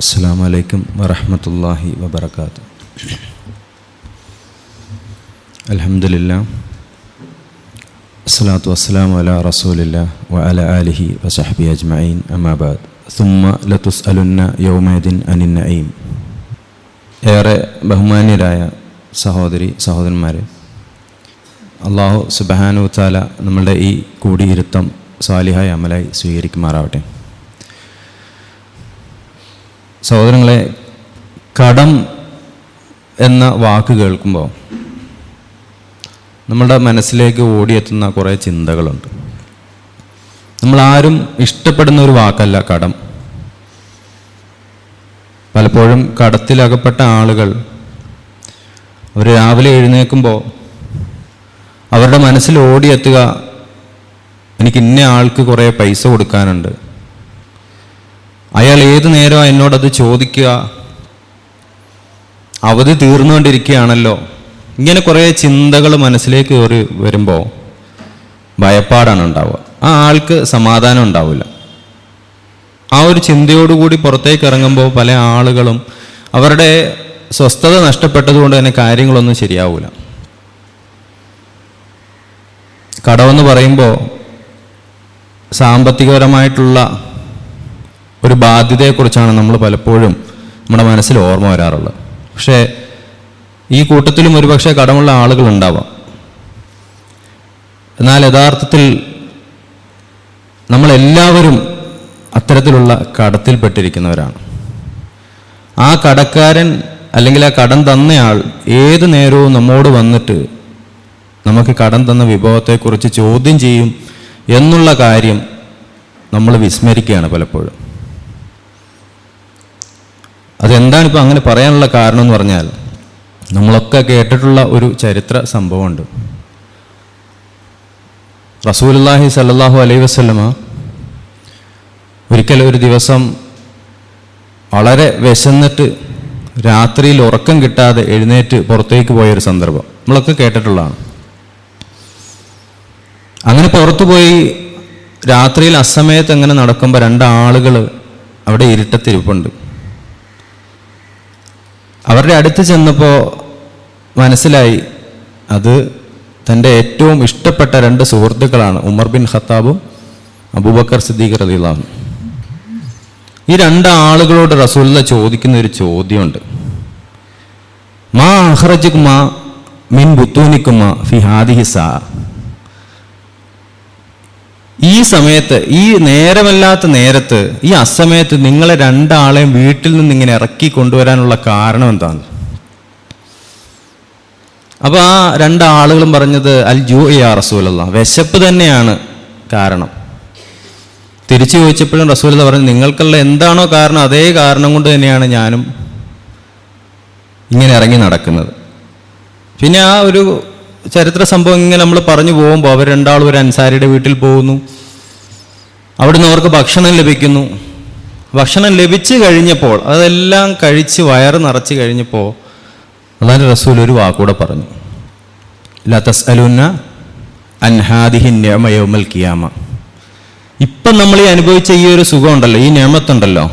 അസ്സാം വലൈക്കും വറഹമത്തല്ലാഹി വബർക്കാത്തു അലഹമില്ല അസ്സലാത്തു വസ്സലാം അല റസൂലില്ല വ അല അലിഹി വസഹബി അജ്മൈൻ അമാബാദ് സുമ്മ ലത്തുസ് അലുന്ന യൗമേദിൻ അനിൻ നഈം. ഏറെ ബഹുമാന്യരായ സഹോദരി സഹോദരന്മാരെ അള്ളാഹു സുബഹാനു താല നമ്മളുടെ ഈ കൂടിയിരുത്തം സ്വാലിഹായ അമലായി സ്വീകരിക്കുമാറാവട്ടെ. സഹോദരങ്ങളെ കടം എന്ന വാക്ക് കേൾക്കുമ്പോൾ നമ്മുടെ മനസ്സിലേക്ക് ഓടിയെത്തുന്ന കുറേ ചിന്തകളുണ്ട്. നമ്മളാരും ഇഷ്ടപ്പെടുന്ന ഒരു വാക്കല്ല കടം. പലപ്പോഴും കടത്തിലകപ്പെട്ട ആളുകൾ അവർ രാവിലെ എഴുന്നേൽക്കുമ്പോൾ അവരുടെ മനസ്സിൽ ഓടിയെത്തുക എനിക്ക് ഇന്ന ആൾക്ക് കുറേ പൈസ കൊടുക്കാനുണ്ട് അയാൾ ഏത് നേരമാണ് എന്നോടത് ചോദിക്കുക. അവധി തീർന്നുകൊണ്ടിരിക്കുകയാണല്ലോ. ഇങ്ങനെ കുറേ ചിന്തകൾ മനസ്സിലേക്ക് കയറി വരുമ്പോൾ ഭയപ്പാടാണ് ഉണ്ടാവുക. ആ ആൾക്ക് സമാധാനം ഉണ്ടാവില്ല. ആ ഒരു ചിന്തയോടുകൂടി പുറത്തേക്ക് ഇറങ്ങുമ്പോൾ പല ആളുകളും അവരുടെ സ്വസ്ഥത നഷ്ടപ്പെട്ടതുകൊണ്ട് തന്നെ കാര്യങ്ങളൊന്നും ശരിയാവില്ല കടമെന്ന് പറയുമ്പോൾ സാമ്പത്തികപരമായിട്ടുള്ള ഒരു ബാധ്യതയെക്കുറിച്ചാണ് നമ്മൾ പലപ്പോഴും നമ്മുടെ മനസ്സിൽ ഓർമ്മ വരാറുള്ളത്. പക്ഷേ ഈ കൂട്ടത്തിലും ഒരുപക്ഷെ കടമുള്ള ആളുകൾ ഉണ്ടാവാം. എന്നാൽ യഥാർത്ഥത്തിൽ നമ്മളെല്ലാവരും അത്തരത്തിലുള്ള കടത്തിൽപ്പെട്ടിരിക്കുന്നവരാണ്. ആ കടക്കാരൻ അല്ലെങ്കിൽ ആ കടം തന്നയാൾ ഏത് നേരവും നമ്മോട് വന്നിട്ട് നമുക്ക് കടം തന്ന വിഭവത്തെക്കുറിച്ച് ചോദ്യം ചെയ്യും എന്നുള്ള കാര്യം നമ്മൾ വിസ്മരിക്കുകയാണ് പലപ്പോഴും. അതെന്താണ് ഇപ്പോൾ അങ്ങനെ പറയാനുള്ള കാരണം എന്ന് പറഞ്ഞാൽ നമ്മളൊക്കെ കേട്ടിട്ടുള്ള ഒരു ചരിത്ര സംഭവമുണ്ട്. റസൂലുല്ലാഹി സല്ലാഹു അലൈ വസ്ലമ ഒരിക്കൽ ഒരു ദിവസം വളരെ വിശന്നിട്ട് രാത്രിയിൽ ഉറക്കം കിട്ടാതെ എഴുന്നേറ്റ് പുറത്തേക്ക് പോയൊരു സന്ദർഭം. നമ്മളൊക്കെ കേട്ടിട്ടുള്ളതാണ്. അങ്ങനെ പുറത്തുപോയി രാത്രിയിൽ അസമയത്ത് അങ്ങനെ നടക്കുമ്പോൾ രണ്ടാളുകൾ അവിടെ ഇരുട്ടത്തിരിപ്പുണ്ട്. അവരുടെ അടുത്ത് ചെന്നപ്പോൾ മനസ്സിലായി അത് തന്റെ ഏറ്റവും ഇഷ്ടപ്പെട്ട രണ്ട് സുഹൃത്തുക്കളാണ് ഉമർ ബിൻ ഖത്താബും അബൂബക്കർ സിദ്ദീഖ് റദിള്ളാഹു ഈ രണ്ട് ആളുകളോട് റസൂല്ല ചോദിക്കുന്ന ഒരു ചോദ്യമുണ്ട്. മാ അഹ്റജുക്കുമാ മിൻ ഹാദിഹി സാ. ഈ സമയത്ത് ഈ നേരമല്ലാത്ത നേരത്ത് ഈ അസമയത്ത് നിങ്ങളെ രണ്ടാളെയും വീട്ടിൽ നിന്ന് ഇങ്ങനെ ഇറക്കി കൊണ്ടുവരാനുള്ള കാരണം എന്താണ്? അപ്പോൾ ആ രണ്ടാളുകളും പറഞ്ഞത് അൽ ജൂ ആ റസൂലല്ല വിശപ്പ് തന്നെയാണ് കാരണം. തിരിച്ചു ചോദിച്ചപ്പോഴും റസൂലത പറഞ്ഞു നിങ്ങൾക്കുള്ള എന്താണോ കാരണം അതേ കാരണം കൊണ്ട് തന്നെയാണ് ഞാനും ഇങ്ങനെ ഇറങ്ങി നടക്കുന്നത്. പിന്നെ ആ ഒരു ചരിത്ര സംഭവം ഇങ്ങനെ നമ്മൾ പറഞ്ഞു പോകുമ്പോൾ അവർ രണ്ടാളും ഒരു അൻസാരിയുടെ വീട്ടിൽ പോകുന്നു. അവിടുന്ന് അവർക്ക് ഭക്ഷണം ലഭിക്കുന്നു. ഭക്ഷണം ലഭിച്ചു കഴിഞ്ഞപ്പോൾ അതെല്ലാം കഴിച്ച് വയറ് നിറച്ച് കഴിഞ്ഞപ്പോൾ അതാണ് റസൂൽ ഒരു വാക്കൂടെ പറഞ്ഞു. ലതസ് തസ്അലുന്ന അൻഹാദിഹി നിയമയോമൽ കിയാമ ഇപ്പം നമ്മൾ ഈ അനുഭവിച്ച ഈ ഒരു സുഖമുണ്ടല്ലോ ഈ നിയമത്തുണ്ടല്ലോ.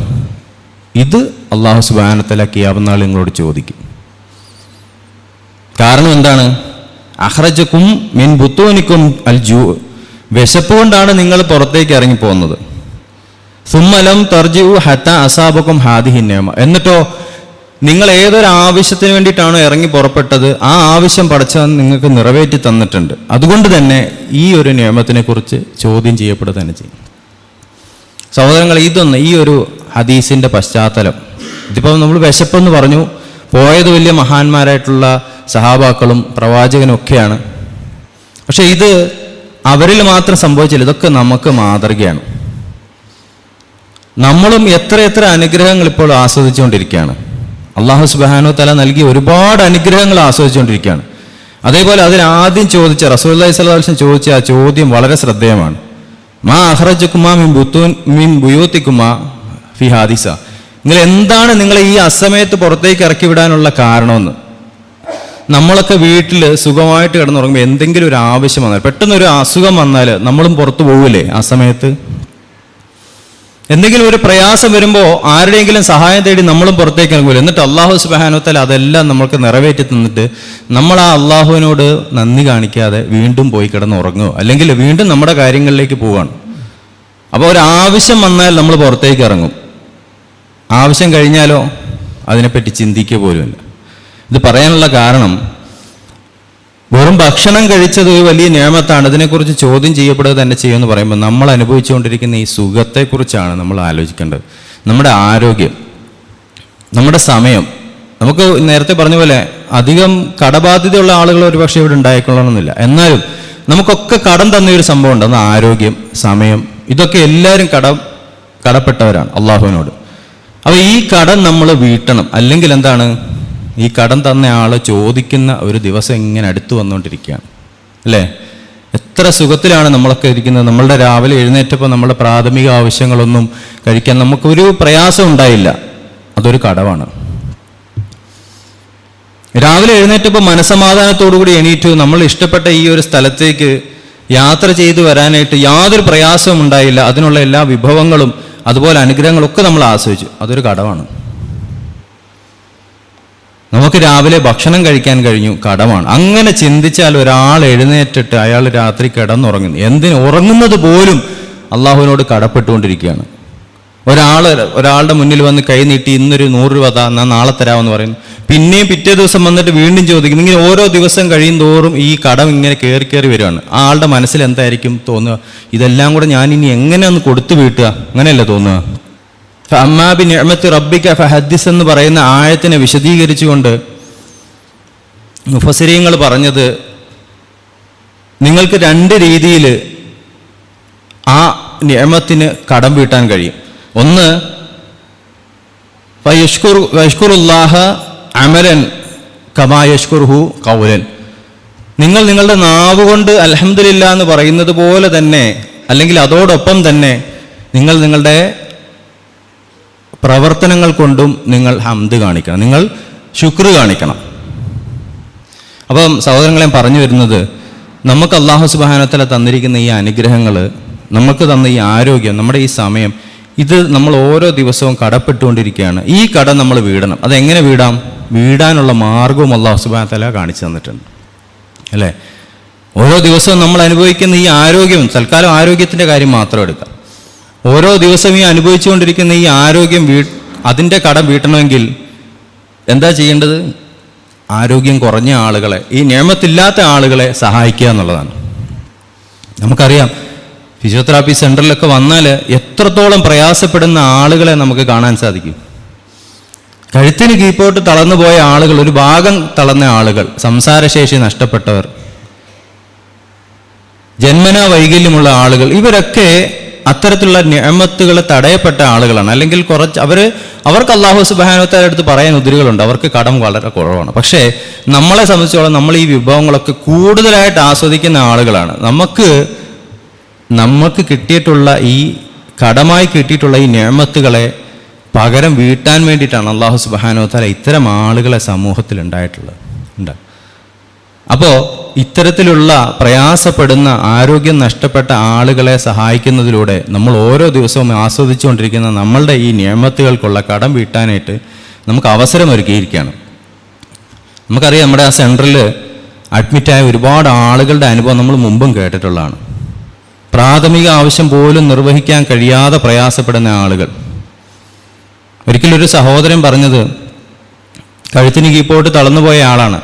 ഇത് അള്ളാഹു സുബാനത്തല കിയാവുന്നാൾ നിങ്ങളോട് ചോദിക്കും. കാരണം എന്താണ്? അഹ്റജക്കും മിൻ ബുത്തോനിക്കും അൽ ജൂ വിശപ്പ് കൊണ്ടാണ് നിങ്ങൾ പുറത്തേക്ക് ഇറങ്ങി പോകുന്നത് സുമ്മലം തർജു ഹത്ത അസാബക്കും ഹാദിഹിന്നേമ എന്നിട്ടോ നിങ്ങൾ ഏതൊരു ആവശ്യത്തിന് വേണ്ടിയിട്ടാണോ ഇറങ്ങി പുറപ്പെട്ടത് ആ ആവശ്യം പഠിച്ച നിങ്ങൾക്ക് നിറവേറ്റി തന്നിട്ടുണ്ട്. അതുകൊണ്ട് തന്നെ ഈ ഒരു നിയമത്തിനെ കുറിച്ച് ചോദ്യം ചെയ്യപ്പെടുക തന്നെ ചെയ്യും. സഹോദരങ്ങൾ ഇതൊന്ന് ഈ ഒരു ഹദീസിന്റെ പശ്ചാത്തലം. ഇതിപ്പോൾ നമ്മൾ വിശപ്പെന്ന് പറഞ്ഞു പോയത് വലിയ മഹാന്മാരായിട്ടുള്ള സഹാബാക്കളും പ്രവാചകനും ഒക്കെയാണ് പക്ഷെ ഇത് അവരിൽ മാത്രം സംഭവിച്ചില്ല. ഇതൊക്കെ നമുക്ക് മാതൃകയാണ്. നമ്മളും എത്ര എത്ര അനുഗ്രഹങ്ങൾ ഇപ്പോൾ ആസ്വദിച്ചുകൊണ്ടിരിക്കുകയാണ്. അള്ളാഹു സുബാനു തല നൽകിയ ഒരുപാട് അനുഗ്രഹങ്ങൾ ആസ്വദിച്ചുകൊണ്ടിരിക്കുകയാണ്. അതേപോലെ അതിൽ ആദ്യം ചോദിച്ച റസൂല്ലി സ്വലാസ്ലം ചോദിച്ച ആ ചോദ്യം വളരെ ശ്രദ്ധേയമാണ്. മാ അഹ്റജുക്കുമാ മിൻ ബുത്തൂൻ മിൻ ബുയോത്തിക്കുമാ ഫി ഹാദിസ. നിങ്ങൾ എന്താണ് നിങ്ങളെ ഈ അസമയത്ത് പുറത്തേക്ക് ഇറക്കി വിടാനുള്ള കാരണമെന്ന്? നമ്മളൊക്കെ വീട്ടിൽ സുഖമായിട്ട് കിടന്നുറങ്ങുമ്പോൾ എന്തെങ്കിലും ഒരു ആവശ്യം വന്നാൽ പെട്ടെന്ന് ഒരു അസുഖം വന്നാൽ നമ്മളും പുറത്തു പോകില്ലേ ആ സമയത്ത്? എന്തെങ്കിലും ഒരു പ്രയാസം വരുമ്പോൾ ആരുടെയെങ്കിലും സഹായം തേടി നമ്മളും പുറത്തേക്ക് ഇറങ്ങില്ല എന്നിട്ട് അള്ളാഹു സുബാനുത്തൽ അതെല്ലാം നമ്മൾക്ക് നിറവേറ്റി തന്നിട്ട് നമ്മൾ ആ അള്ളാഹുവിനോട് നന്ദി കാണിക്കാതെ വീണ്ടും പോയി കിടന്ന് ഉറങ്ങുക. അല്ലെങ്കിൽ വീണ്ടും നമ്മുടെ കാര്യങ്ങളിലേക്ക് പോവാണ് അപ്പോൾ ഒരു ആവശ്യം വന്നാൽ നമ്മൾ പുറത്തേക്ക് ഇറങ്ങും. ആവശ്യം കഴിഞ്ഞാലോ അതിനെപ്പറ്റി ചിന്തിക്കുക പോലുമില്ല. ഇത് പറയാനുള്ള കാരണം വെറും ഭക്ഷണം കഴിച്ചത് ഒരു വലിയ നിയമത്താണ്. ഇതിനെക്കുറിച്ച് ചോദ്യം ചെയ്യപ്പെടുക തന്നെ ചെയ്യുമെന്ന് പറയുമ്പോൾ നമ്മൾ അനുഭവിച്ചുകൊണ്ടിരിക്കുന്ന ഈ സുഖത്തെക്കുറിച്ചാണ് നമ്മൾ ആലോചിക്കേണ്ടത്. നമ്മുടെ ആരോഗ്യം നമ്മുടെ സമയം. നമുക്ക് നേരത്തെ പറഞ്ഞ പോലെ അധികം കടബാധ്യതയുള്ള ആളുകൾ ഒരുപക്ഷെ ഇവിടെ ഉണ്ടായിക്കൊള്ളണമെന്നില്ല. എന്നാലും നമുക്കൊക്കെ കടം തന്ന ഒരു സംഭവം ഉണ്ട് അത് ആരോഗ്യം സമയം ഇതൊക്കെ എല്ലാവരും കടം കടപ്പെട്ടവരാണ് അള്ളാഹുവിനോട്. അപ്പോൾ ഈ കടം നമ്മൾ വീട്ടണം. അല്ലെങ്കിൽ എന്താണ്? ഈ കടം തന്ന ആൾ ചോദിക്കുന്ന ഒരു ദിവസം ഇങ്ങനെ അടുത്തു വന്നുകൊണ്ടിരിക്കുകയാണ് അല്ലേ? എത്ര സുഖത്തിലാണ് നമ്മളൊക്കെ ഇരിക്കുന്നത്. നമ്മളുടെ രാവിലെ എഴുന്നേറ്റപ്പോൾ നമ്മുടെ പ്രാഥമിക ആവശ്യങ്ങളൊന്നും കഴിക്കാൻ നമുക്കൊരു പ്രയാസം ഉണ്ടായില്ല. അതൊരു കടവാണ്. രാവിലെ എഴുന്നേറ്റപ്പോൾ മനസമാധാനത്തോടു കൂടി എണീറ്റു. നമ്മൾ ഇഷ്ടപ്പെട്ട ഈ ഒരു സ്ഥലത്തേക്ക് യാത്ര ചെയ്തു വരാനായിട്ട് യാതൊരു പ്രയാസവും ഉണ്ടായില്ല. അതിനുള്ള എല്ലാ വിഭവങ്ങളും അതുപോലെ അനുഗ്രഹങ്ങളൊക്കെ നമ്മൾ ആസ്വദിച്ചു. അതൊരു കടമാണ് നമുക്ക് രാവിലെ ഭക്ഷണം കഴിക്കാൻ കഴിഞ്ഞു കടമാണ്. അങ്ങനെ ചിന്തിച്ചാൽ ഒരാൾ എഴുന്നേറ്റിട്ട് അയാൾ രാത്രി കിടന്നുറങ്ങുന്നു. എന്തിന്? ഉറങ്ങുന്നത് പോലും അള്ളാഹുവിനോട് കടപ്പെട്ടുകൊണ്ടിരിക്കുകയാണ്. ഒരാൾ ഒരാളുടെ മുന്നിൽ വന്ന് കൈ നീട്ടി ഇന്നൊരു നൂറ് രൂപ താ എന്നാൽ നാളെ തരാമെന്ന് പറയുന്നു. പിന്നെയും പിറ്റേ ദിവസം വന്നിട്ട് വീണ്ടും ചോദിക്കുന്നു. ഇങ്ങനെ ഓരോ ദിവസം കഴിയും തോറും ഈ കടം ഇങ്ങനെ കയറി കയറി വരികയാണ് ആ ആളുടെ മനസ്സിൽ എന്തായിരിക്കും തോന്നുക? ഇതെല്ലാം കൂടെ ഞാൻ ഇനി എങ്ങനെ ഒന്ന് കൊടുത്തു വീട്ടുക? അങ്ങനെയല്ലേ തോന്നുക? അമ്മാബി നിഅമത്ത് റബ്ബിക്ക ഫഹദ്ദിസ് എന്ന് പറയുന്ന ആയത്തിനെ വിശദീകരിച്ചുകൊണ്ട് മുഫസരീങ്ങൾ പറഞ്ഞത് നിങ്ങൾക്ക് രണ്ട് രീതിയിൽ ആ നിയമത്തിന് കടം വീട്ടാൻ കഴിയും. ഒന്ന് വയഷ്കുറുല്ലാഹ അമരൻ കമായഷ്കുർഹു കൗലൻ നിങ്ങൾ നിങ്ങളുടെ നാവ് കൊണ്ട് അലഹമില്ല എന്ന് പറയുന്നത് പോലെ തന്നെ അല്ലെങ്കിൽ അതോടൊപ്പം തന്നെ നിങ്ങൾ നിങ്ങളുടെ പ്രവർത്തനങ്ങൾ കൊണ്ടും നിങ്ങൾ ഹംദ് കാണിക്കണം. നിങ്ങൾ ശുക്ർ കാണിക്കണം. അപ്പം സഹോദരങ്ങളെ പറഞ്ഞു വരുന്നത് നമുക്ക് അള്ളാഹു സുബാനത്തല തന്നിരിക്കുന്ന ഈ അനുഗ്രഹങ്ങൾ നമുക്ക് തന്ന ഈ ആരോഗ്യം നമ്മുടെ ഈ സമയം ഇത് നമ്മൾ ഓരോ ദിവസവും കടപ്പെട്ടുകൊണ്ടിരിക്കുകയാണ്. ഈ കട നമ്മൾ വീടണം. അതെങ്ങനെ വീടാം? വീടാനുള്ള മാർഗവും അള്ളാഹു സുബാനത്തല കാണിച്ചു തന്നിട്ടുണ്ട്. അല്ലേ? ഓരോ ദിവസവും നമ്മൾ അനുഭവിക്കുന്ന ഈ ആരോഗ്യം തൽക്കാലം ആരോഗ്യത്തിന്റെ കാര്യം മാത്രം എടുക്കാം. ഓരോ ദിവസവും ഈ അനുഭവിച്ചുകൊണ്ടിരിക്കുന്ന ഈ ആരോഗ്യം വീ അതിന്റെ കടം വീട്ടണമെങ്കിൽ എന്താ ചെയ്യേണ്ടത്? ആരോഗ്യം കുറഞ്ഞ ആളുകളെ ഈ നിയമത്തില്ലാത്ത ആളുകളെ സഹായിക്കുക എന്നുള്ളതാണ്. നമുക്കറിയാം ഫിസിയോതെറാപ്പി സെന്ററിലൊക്കെ വന്നാൽ എത്രത്തോളം പ്രയാസപ്പെടുന്ന ആളുകളെ നമുക്ക് കാണാൻ സാധിക്കും. കഴുത്തിന് കീപ്പോട്ട് തളർന്നു പോയ ആളുകൾ ഒരു ഭാഗം തളർന്ന ആളുകൾ സംസാരശേഷി നഷ്ടപ്പെട്ടവർ ജന്മനാ വൈകല്യമുള്ള ആളുകൾ ഇവരൊക്കെ അത്തരത്തിലുള്ള നിയമത്തുകൾ തടയപ്പെട്ട ആളുകളാണ്. അല്ലെങ്കിൽ കുറച്ച് അവർ അവർക്ക് അള്ളാഹു സുബാനോത്താരുടെ അടുത്ത് പറയാൻ ഉതിരുകളുണ്ട്. അവർക്ക് കടം വളരെ കുറവാണ്. പക്ഷേ നമ്മളെ സംബന്ധിച്ചോളം നമ്മൾ ഈ വിഭവങ്ങളൊക്കെ കൂടുതലായിട്ട് ആസ്വദിക്കുന്ന ആളുകളാണ്. നമുക്ക് നമുക്ക് കിട്ടിയിട്ടുള്ള ഈ കടമായി കിട്ടിയിട്ടുള്ള ഈ നിയമത്തുകളെ പകരം വീട്ടാൻ വേണ്ടിയിട്ടാണ് അള്ളാഹു സുബാനോത്താല ഇത്തരം ആളുകളെ സമൂഹത്തിൽ ഉണ്ടായിട്ടുള്ളത് ഉണ്ട്. അപ്പോൾ ഇത്തരത്തിലുള്ള പ്രയാസപ്പെടുന്ന ആരോഗ്യം നഷ്ടപ്പെട്ട ആളുകളെ സഹായിക്കുന്നതിലൂടെ നമ്മൾ ഓരോ ദിവസവും ആസ്വദിച്ചുകൊണ്ടിരിക്കുന്ന നമ്മളുടെ ഈ നിയമത്തുകൾക്കുള്ള കടം വീട്ടാനായിട്ട് നമുക്ക് അവസരം ഒരുക്കിയിരിക്കുകയാണ്. നമുക്കറിയാം നമ്മുടെ ആ സെന്ററിൽ അഡ്മിറ്റായ ഒരുപാട് ആളുകളുടെ അനുഭവം നമ്മൾ മുമ്പും കേട്ടിട്ടുള്ളതാണ്. പ്രാഥമിക ആവശ്യം പോലും നിർവഹിക്കാൻ കഴിയാതെ പ്രയാസപ്പെടുന്ന ആളുകൾ. ഒരിക്കലൊരു സഹോദരൻ പറഞ്ഞത് കഴുത്തിന് കീപ്പോട്ട് തളർന്നുപോയ ആളാണ്.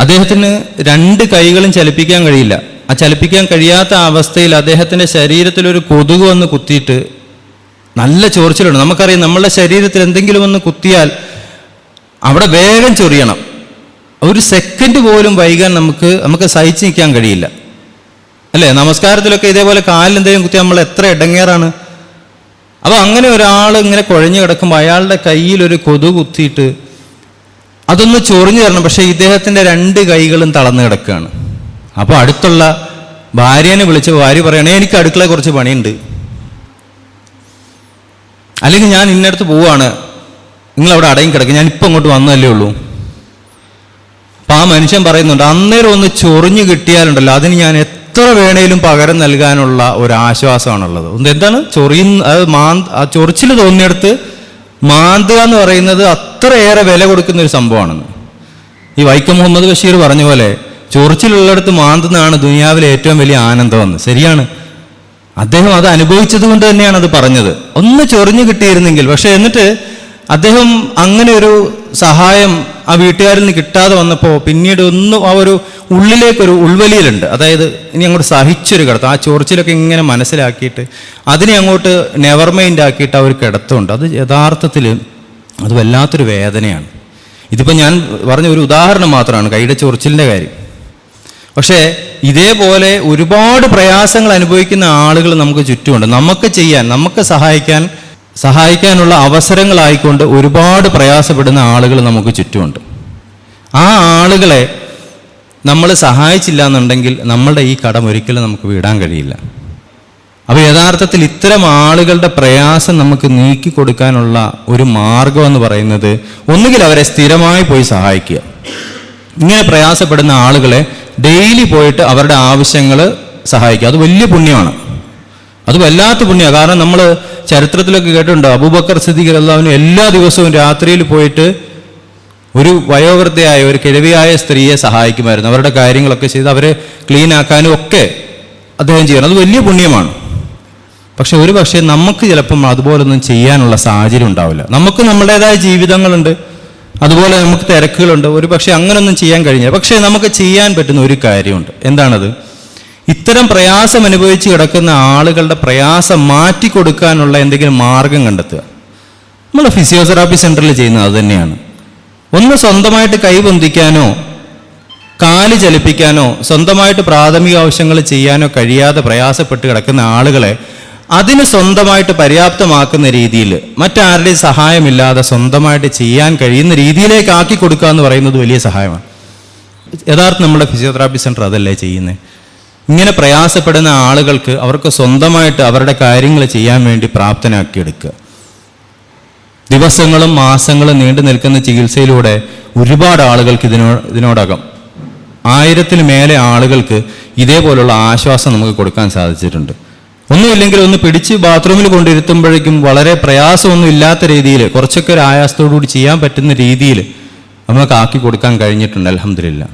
അദ്ദേഹത്തിന് രണ്ട് കൈകളും ചലിപ്പിക്കാൻ കഴിയില്ല. ആ ചലിപ്പിക്കാൻ കഴിയാത്ത അവസ്ഥയിൽ അദ്ദേഹത്തിന്റെ ശരീരത്തിൽ ഒരു കൊതുക് വന്ന് കുത്തിയിട്ട് നല്ല ചൊറിച്ചിലുണ്ട്. നമുക്കറിയാം നമ്മളുടെ ശരീരത്തിൽ എന്തെങ്കിലും ഒന്ന് കുത്തിയാൽ അവിടെ വേഗം ചൊറിയണം. ഒരു സെക്കൻഡ് പോലും വൈകാൻ നമുക്ക് നമുക്ക് സഹിച്ചു നിൽക്കാൻ കഴിയില്ല. അല്ലേ? നമസ്കാരത്തിലൊക്കെ ഇതേപോലെ കാലിൽ എന്തെങ്കിലും കുത്തിയാൽ നമ്മൾ എത്ര ഇടങ്ങേറാണ്. അപ്പോൾ അങ്ങനെ ഒരാൾ ഇങ്ങനെ കുഴഞ്ഞു കിടക്കുമ്പോൾ അയാളുടെ കയ്യിൽ ഒരു കൊതു കുത്തിയിട്ട് അതൊന്ന് ചൊറിഞ്ഞു തരണം. പക്ഷേ ഇദ്ദേഹത്തിന്റെ രണ്ട് കൈകളും തളർന്നു കിടക്കുകയാണ്. അപ്പോൾ അടുത്തുള്ള ഭാര്യനെ വിളിച്ച് ഭാര്യ പറയണേ എനിക്ക് അടുക്കള കുറച്ച് പണിയുണ്ട്. അല്ലെങ്കിൽ ഞാൻ ഇന്നടുത്ത് പോവാണ്. നിങ്ങൾ അവിടെ അടങ്ങി കിടക്കുക ഞാൻ ഇപ്പം അങ്ങോട്ട് വന്നതല്ലേ ഉള്ളൂ. അപ്പം ആ മനുഷ്യൻ പറയുന്നുണ്ട് അന്നേരം ഒന്ന് ചൊറിഞ്ഞു കിട്ടിയാലുണ്ടല്ലോ. അതിന് ഞാൻ എത്ര വേണേലും പകരം നൽകാനുള്ള ഒരു ആശ്വാസമാണുള്ളത്. എന്താണ്? ചൊറിയുന്ന അത് മാ ചൊറിച്ചിൽ തോന്നിയെടുത്ത് മാന്തുക എന്ന് പറയുന്നത് അത്രയേറെ വില കൊടുക്കുന്ന ഒരു സംഭവമാണെന്ന്. ഈ വൈക്കം മുഹമ്മദ് ബഷീർ പറഞ്ഞ പോലെ ചൊറിച്ചിലുള്ളിടത്ത് മാന്തുന്നതാണ് ദുനിയാവിലെ ഏറ്റവും വലിയ ആനന്ദമെന്ന്. ശരിയാണ്. അദ്ദേഹം അത് അനുഭവിച്ചത് കൊണ്ട് തന്നെയാണ് അത് പറഞ്ഞത്. ഒന്ന് ചൊറിഞ്ഞു കിട്ടിയിരുന്നെങ്കിൽ പക്ഷെ എന്നിട്ട് അദ്ദേഹം അങ്ങനെ ഒരു സഹായം ആ വീട്ടുകാരിൽ നിന്ന് കിട്ടാതെ വന്നപ്പോൾ പിന്നീട് ഒന്നും ആ ഒരു ഉള്ളിലേക്കൊരു ഉൾവലിയിലുണ്ട്. അതായത് ഇനി അങ്ങോട്ട് സഹിച്ചൊരു കിടത്തം. ആ ചോർച്ചിലൊക്കെ ഇങ്ങനെ മനസ്സിലാക്കിയിട്ട് അതിനെ അങ്ങോട്ട് നെവർ മൈൻഡ് ആക്കിയിട്ട് ആ ഒരു അത് യഥാർത്ഥത്തിൽ അത് വല്ലാത്തൊരു വേദനയാണ്. ഇതിപ്പോൾ ഞാൻ പറഞ്ഞ ഒരു ഉദാഹരണം മാത്രമാണ് കൈയുടെ ചൊറിച്ചിലിന്റെ കാര്യം. പക്ഷേ ഇതേപോലെ ഒരുപാട് പ്രയാസങ്ങൾ അനുഭവിക്കുന്ന ആളുകൾ നമുക്ക് ചുറ്റുമുണ്ട്. നമുക്ക് ചെയ്യാൻ നമുക്ക് സഹായിക്കാൻ സഹായിക്കാനുള്ള അവസരങ്ങളായിക്കൊണ്ട് ഒരുപാട് പ്രയാസപ്പെടുന്ന ആളുകൾ നമുക്ക് ചുറ്റുമുണ്ട്. ആ ആളുകളെ നമ്മൾ സഹായിച്ചില്ല എന്നുണ്ടെങ്കിൽ നമ്മളുടെ ഈ കടം ഒരിക്കലും നമുക്ക് വിടാൻ കഴിയില്ല. അപ്പോൾ യഥാർത്ഥത്തിൽ ഇത്തരം ആളുകളുടെ പ്രയാസം നമുക്ക് നീക്കി കൊടുക്കാനുള്ള ഒരു മാർഗം എന്ന് പറയുന്നത് ഒന്നുകിൽ അവരെ സ്ഥിരമായി പോയി സഹായിക്കുക. ഇങ്ങനെ പ്രയാസപ്പെടുന്ന ആളുകളെ ഡെയിലി പോയിട്ട് അവരുടെ ആവശ്യങ്ങൾ സഹായിക്കുക. അത് വലിയ പുണ്യമാണ്. അത് വല്ലാത്ത പുണ്യമാണ്. കാരണം നമ്മൾ ചരിത്രത്തിലൊക്കെ കേട്ടിട്ടുണ്ട്? അബൂബക്കർ സിദ്ദീഖ് അള്ളാഹുവിന് എല്ലാ ദിവസവും രാത്രിയിൽ പോയിട്ട് ഒരു വയോവൃദ്ധയായ ഒരു കിഴവിയായ സ്ത്രീയെ സഹായിക്കുമായിരുന്നു. അവരുടെ കാര്യങ്ങളൊക്കെ ചെയ്ത് അവരെ ക്ലീൻ ആക്കാനും ഒക്കെ അദ്ദേഹം ചെയ്യണം. അത് വലിയ പുണ്യമാണ്. പക്ഷെ ഒരു പക്ഷേ നമുക്ക് ചിലപ്പം അതുപോലൊന്നും ചെയ്യാനുള്ള സാഹചര്യം ഉണ്ടാവില്ല. നമുക്ക് നമ്മുടേതായ ജീവിതങ്ങളുണ്ട്. അതുപോലെ നമുക്ക് തിരക്കുകളുണ്ട്. ഒരു പക്ഷേ അങ്ങനൊന്നും ചെയ്യാൻ കഴിഞ്ഞില്ല. പക്ഷേ നമുക്ക് ചെയ്യാൻ പറ്റുന്ന ഒരു കാര്യമുണ്ട്. എന്താണത്? ഇത്തരം പ്രയാസം അനുഭവിച്ച് കിടക്കുന്ന ആളുകളുടെ പ്രയാസം മാറ്റി കൊടുക്കാനുള്ള എന്തെങ്കിലും മാർഗം കണ്ടെത്തുക. നമ്മൾ ഫിസിയോതെറാപ്പി സെന്ററിൽ ചെയ്യുന്നത് അത് തന്നെയാണ്. ഒന്ന് സ്വന്തമായിട്ട് കൈ പൊന്തിക്കാനോ കാൽ ചലിപ്പിക്കാനോ സ്വന്തമായിട്ട് പ്രാഥമിക ആവശ്യങ്ങൾ ചെയ്യാനോ കഴിയാതെ പ്രയാസപ്പെട്ട് കിടക്കുന്ന ആളുകളെ അതിന് സ്വന്തമായിട്ട് പര്യാപ്തമാക്കുന്ന രീതിയിൽ മറ്റാരുടെയും സഹായമില്ലാതെ സ്വന്തമായിട്ട് ചെയ്യാൻ കഴിയുന്ന രീതിയിലേക്ക് ആക്കി കൊടുക്കുക എന്ന് പറയുന്നത് വലിയ സഹായമാണ്. യഥാർത്ഥം നമ്മുടെ ഫിസിയോതെറാപ്പി സെന്റർ അതല്ലേ ചെയ്യുന്നത് ഇങ്ങനെ പ്രയാസപ്പെടുന്ന ആളുകൾക്ക് അവർക്ക് സ്വന്തമായിട്ട് അവരുടെ കാര്യങ്ങൾ ചെയ്യാൻ വേണ്ടി പ്രാപ്തനാക്കിയെടുക്കുക. ദിവസങ്ങളും മാസങ്ങളും നീണ്ടു നിൽക്കുന്ന ചികിത്സയിലൂടെ ഒരുപാട് ആളുകൾക്ക് ഇതിനോ ഇതിനോടകം. ആയിരത്തിന് മേലെ ആളുകൾക്ക് ഇതേപോലുള്ള ആശ്വാസം നമുക്ക് കൊടുക്കാൻ സാധിച്ചിട്ടുണ്ട്. ഒന്നുമില്ലെങ്കിൽ ഒന്ന് പിടിച്ച് ബാത്റൂമിൽ കൊണ്ടിരുത്തുമ്പോഴേക്കും വളരെ പ്രയാസമൊന്നും ഇല്ലാത്ത രീതിയിൽ കുറച്ചൊക്കെ ഒരു ആയാസത്തോടുകൂടി ചെയ്യാൻ പറ്റുന്ന രീതിയിൽ നമുക്ക് ആക്കി കൊടുക്കാൻ കഴിഞ്ഞിട്ടുണ്ട് അലഹമില്ല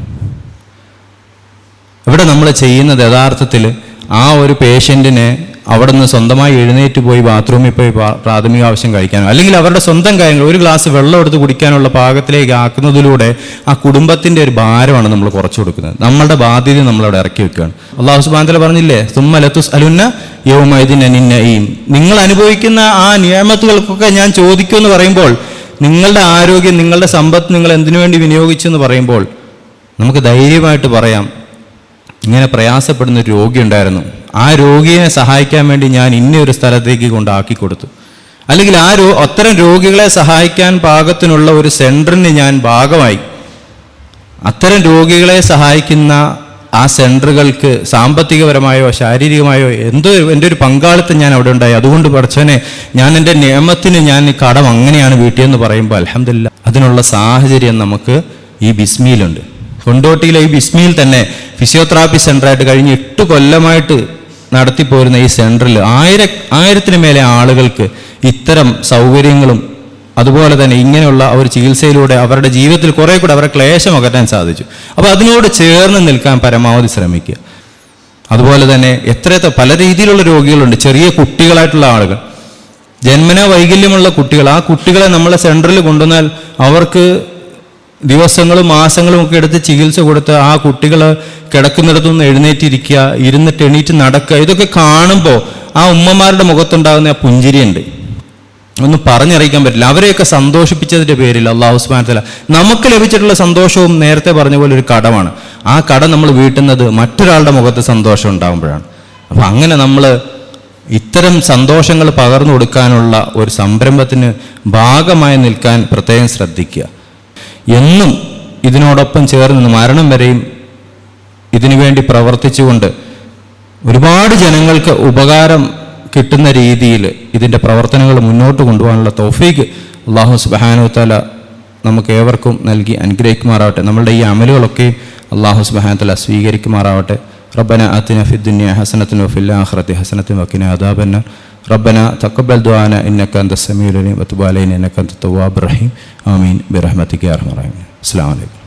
ഇവിടെ നമ്മൾ ചെയ്യുന്നത് യഥാർത്ഥത്തിൽ ആ ഒരു പേഷ്യന്റിനെ അവിടെ നിന്ന് സ്വന്തമായി എഴുന്നേറ്റ് പോയി ബാത്റൂമിൽ പോയി പ്രാ- പ്രാഥമിക ആവശ്യം കഴിക്കാനോ അല്ലെങ്കിൽ അവരുടെ സ്വന്തം കാര്യങ്ങൾ ഒരു ഗ്ലാസ് വെള്ളം എടുത്ത് കുടിക്കാനുള്ള പാകത്തിലേക്ക് ആക്കുന്നതിലൂടെ ആ കുടുംബത്തിന്റെ ഒരു ഭാരമാണ് നമ്മൾ കുറച്ചു കൊടുക്കുന്നത്. നമ്മളുടെ ബാധ്യത നമ്മളവിടെ ഇറക്കി വെക്കുകയാണ്. അള്ളാഹു സുബാന്തല പറഞ്ഞില്ലേ സുമ്മലത്തുസ് അലുന്ന യൗമൈദിൻ അനിന്നയും നിങ്ങൾ അനുഭവിക്കുന്ന ആ നിയമത്തുകൾക്കൊക്കെ ഞാൻ ചോദിക്കുമെന്ന് പറയുമ്പോൾ നിങ്ങളുടെ ആരോഗ്യം നിങ്ങളുടെ സമ്പത്ത് നിങ്ങൾ എന്തിനു വേണ്ടി വിനിയോഗിച്ചു എന്ന് പറയുമ്പോൾ നമുക്ക് ധൈര്യമായിട്ട് പറയാം ഇങ്ങനെ പ്രയാസപ്പെടുന്ന ഒരു രോഗി ഉണ്ടായിരുന്നു. ആ രോഗിയെ സഹായിക്കാൻ വേണ്ടി ഞാൻ ഇന്ന ഒരു സ്ഥലത്തേക്ക് കൊണ്ടാക്കി കൊടുത്തു. അല്ലെങ്കിൽ ആ രോ അത്തരം രോഗികളെ സഹായിക്കാൻ പാകത്തിനുള്ള ഒരു സെന്ററിന് ഞാൻ ഭാഗമായി. അത്തരം രോഗികളെ സഹായിക്കുന്ന ആ സെന്ററുകൾക്ക് സാമ്പത്തികപരമായോ ശാരീരികമായോ എന്തോ എന്റെ ഒരു പങ്കാളിത്തം ഞാൻ അവിടെ ഉണ്ടായി. അതുകൊണ്ട് പഠിച്ചവനെ ഞാൻ എന്റെ നിയമത്തിന് ഞാൻ കടം അങ്ങനെയാണ് വീട്ടിയെന്ന് പറയുമ്പോൾ അലഹമില്ല അതിനുള്ള സാഹചര്യം നമുക്ക് ഈ ബിസ്മിയിലുണ്ട്. കൊണ്ടോട്ടിയിലെ ഈ ബിസ്മിയിൽ തന്നെ ഫിസിയോതെറാപ്പി സെന്ററായിട്ട് കഴിഞ്ഞ് എട്ട് കൊല്ലമായിട്ട് നടത്തിപ്പോരുന്ന ഈ സെന്ററിൽ ആയിര ആയിരത്തിന് മേലെ ആളുകൾക്ക് ഇത്തരം സൗകര്യങ്ങളും അതുപോലെ തന്നെ ഇങ്ങനെയുള്ള ഒരു ചികിത്സയിലൂടെ അവരുടെ ജീവിതത്തിൽ കുറെ കൂടെ അവരുടെ ക്ലേശം അകറ്റാൻ സാധിച്ചു. അപ്പോൾ അതിനോട് ചേർന്ന് നിൽക്കാൻ പരമാവധി ശ്രമിക്കുക. അതുപോലെ തന്നെ എത്ര പല രീതിയിലുള്ള രോഗികളുണ്ട്. ചെറിയ കുട്ടികളായിട്ടുള്ള ആളുകൾ. ജന്മന വൈകല്യമുള്ള കുട്ടികൾ. ആ കുട്ടികളെ നമ്മളെ സെന്ററിൽ കൊണ്ടുവന്നാൽ അവർക്ക് ദിവസങ്ങളും മാസങ്ങളും ഒക്കെ എടുത്ത് ചികിത്സ കൊടുത്ത് ആ കുട്ടികൾ കിടക്കുന്നിടത്തുനിന്ന് എഴുന്നേറ്റിരിക്കുക ഇരുന്നിട്ട് എണീറ്റ് നടക്കുക ഇതൊക്കെ കാണുമ്പോൾ ആ ഉമ്മമാരുടെ മുഖത്തുണ്ടാകുന്ന ആ പുഞ്ചിരിയുണ്ട് ഒന്നും പറഞ്ഞറിയിക്കാൻ പറ്റില്ല. അവരെയൊക്കെ സന്തോഷിപ്പിച്ചതിന്റെ പേരിൽ അള്ളാഹു സുബാനത്തല നമുക്ക് ലഭിച്ചിട്ടുള്ള സന്തോഷവും നേരത്തെ പറഞ്ഞ പോലെ ഒരു കടമാണ്. ആ കട നമ്മൾ വീട്ടുന്നത് മറ്റൊരാളുടെ മുഖത്ത് സന്തോഷം ഉണ്ടാകുമ്പോഴാണ് അപ്പം അങ്ങനെ നമ്മൾ ഇത്തരം സന്തോഷങ്ങൾ പകർന്നു കൊടുക്കാനുള്ള ഒരു സംരംഭത്തിന് ഭാഗമായി നിൽക്കാൻ പ്രത്യേകം ശ്രദ്ധിക്കുക. എന്നും ഇതിനോടൊപ്പം ചേർന്ന് മരണം വരെയും ഇതിനുവേണ്ടി പ്രവർത്തിച്ചുകൊണ്ട് ഒരുപാട് ജനങ്ങൾക്ക് ഉപകാരം കിട്ടുന്ന രീതിയിൽ ഇതിന്റെ പ്രവർത്തനങ്ങൾ മുന്നോട്ട് കൊണ്ടുപോകാനുള്ള തോഫീക്ക് അള്ളാഹു സുബഹാനുത്തല നമുക്ക് ഏവർക്കും നൽകി അനുഗ്രഹിക്കുമാറാവട്ടെ. നമ്മളുടെ ഈ അമലുകളൊക്കെ അള്ളാഹു സുബഹാനുത്തല സ്വീകരിക്കുമാറാവട്ടെ. റബ്ബന അതിന ഫിദ്ദുന്യ ഹസനത്തിൻ വഫില്ല ആഹ്റത്തി ഹസനത്തിൻ വക്കിന അദാബന്ന ربنا تقبل دعانا إنك أنت السميع العليم وتب علينا إنك أنت التواب الرحيم آمين برحمتك يا أرحم الراحمين السلام عليكم